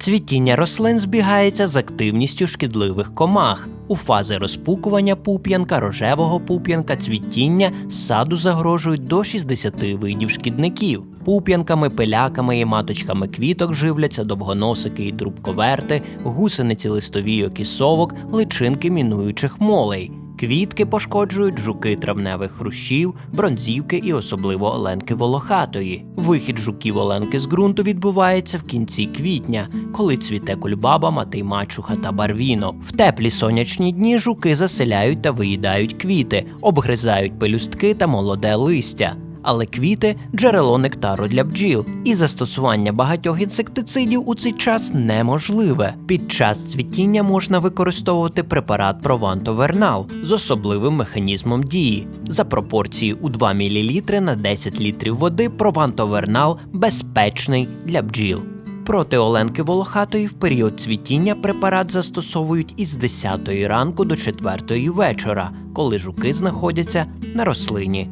Цвітіння рослин збігається з активністю шкідливих комах. У фази розпукування пуп'янка, рожевого пуп'янка, цвітіння саду загрожують до 60 видів шкідників. Пуп'янками, пиляками і маточками квіток живляться довгоносики і трубковерти, гусениці листовійок і совок, личинки мінуючих молей. Квітки пошкоджують жуки травневих хрущів, бронзівки і особливо оленки волохатої. Вихід жуків оленки з ґрунту відбувається в кінці квітня, коли цвіте кульбаба, матий мачуха та барвіно. В теплі сонячні дні жуки заселяють та виїдають квіти, обгризають пелюстки та молоде листя. Але квіти джерело нектару для бджіл, і застосування багатьох інсектицидів у цей час неможливе. Під час цвітіння можна використовувати препарат Прованто-Вернал з особливим механізмом дії. За пропорції у 2 мл на 10 літрів води Прованто-Вернал безпечний для бджіл. Проти оленки волохатої в період цвітіння препарат застосовують із 10 ранку до 4 вечора, коли жуки знаходяться на рослині.